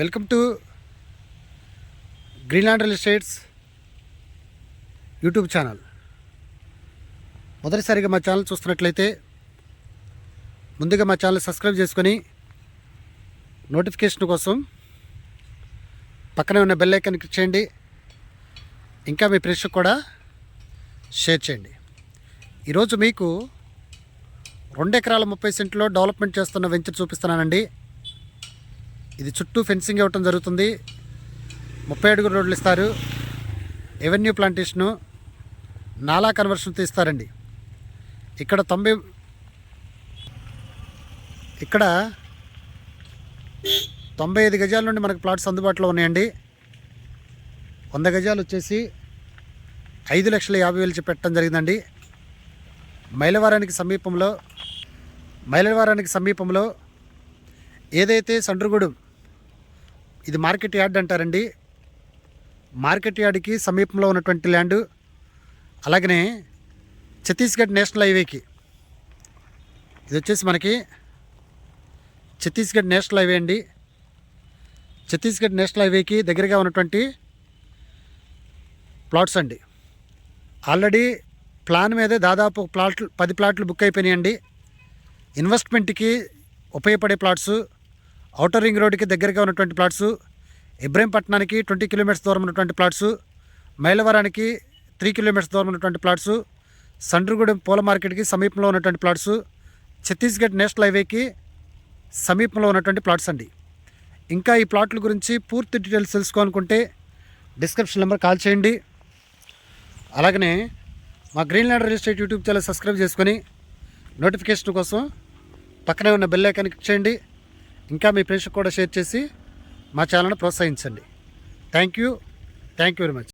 Welcome to Greenland real estates YouTube channel. మొదటిసారిగా మా channel చూస్తున్నట్లయితే ముందుగా మా ఛానల్ సబ్స్క్రైబ్ చేసుకొని నోటిఫికేషన్ కోసం పక్కనే ఉన్న బెల్ ఐకాన్ క్లిక్ చేయండి. ఇంకా మీ ప్రేక్షకు కూడా షేర్ చేయండి. ఈరోజు మీకు రెండు ఎకరాల ముప్పై సెంట్లో డెవలప్మెంట్ చేస్తున్న వెంచర్ చూపిస్తున్నానండి. ఇది చుట్టూ ఫెన్సింగ్ ఇవ్వటం జరుగుతుంది. ముప్పై అడుగు రోడ్లు ఇస్తారు. ఎవెన్యూ ప్లాంటేషను నాలా కన్వర్షన్ తీస్తారండి. ఇక్కడ తొంభై ఇక్కడ తొంభై ఐదు గజాల నుండి మనకు ప్లాట్స్ అందుబాటులో ఉన్నాయండి. వంద గజాలు వచ్చేసి ఐదు లక్షల యాభై వేలు చెప్పి పెట్టడం జరిగిందండి. మైలవారానికి సమీపంలో మైలవారానికి సమీపంలో ఏదైతే సండ్రగూడెం ఇది మార్కెట్ యార్డ్ అంటారండి. మార్కెట్ యార్డ్కి సమీపంలో ఉన్నటువంటి ల్యాండ్ అలాగనే ఛత్తీస్గఢ్ నేషనల్ హైవేకి. ఇది వచ్చేసి మనకి ఛత్తీస్గఢ్ నేషనల్ హైవే అండి. ఛత్తీస్గఢ్ నేషనల్ హైవేకి దగ్గరగా ఉన్నటువంటి ప్లాట్స్ అండి. ఆల్రెడీ ప్లాన్ మీదే దాదాపు ప్లాట్లు పది ప్లాట్లు బుక్ అయిపోయినాయండి. ఇన్వెస్ట్మెంట్కి ఉపయోగపడే ప్లాట్స్ ఔటర్ రింగ్ రోడ్డుకి దగ్గరగా ఉన్నటువంటి ప్లాట్స్ ఇబ్రహీంపట్నానికి ట్వంటీ కిలోమీటర్స్ దూరం ఉన్నటువంటి ప్లాట్స్ మైలవరానికి త్రీ కిలోమీటర్స్ దూరం ఉన్నటువంటి ప్లాట్స్ సండ్రగూడెం పూల మార్కెట్కి సమీపంలో ఉన్నటువంటి ప్లాట్స్ ఛత్తీస్గఢ్ నేషనల్ హైవేకి సమీపంలో ఉన్నటువంటి ప్లాట్స్ అండి. ఇంకా ఈ ప్లాట్ల గురించి పూర్తి డీటెయిల్స్ తెలుసుకోవాలనుకుంటే డిస్క్రిప్షన్ నెంబర్ కాల్ చేయండి. అలాగనే మా green land real estate YouTube channel subscribe చేసుకొని నోటిఫికేషన్ కోసం పక్కనే ఉన్న బెల్ ఐకాన్ క్లిక్ చేయండి. ఇంకా మీ ఫ్రెండ్స్కి కూడా షేర్ చేసి మా ఛానల్ని ప్రోత్సహించండి. Thank you thank you very much.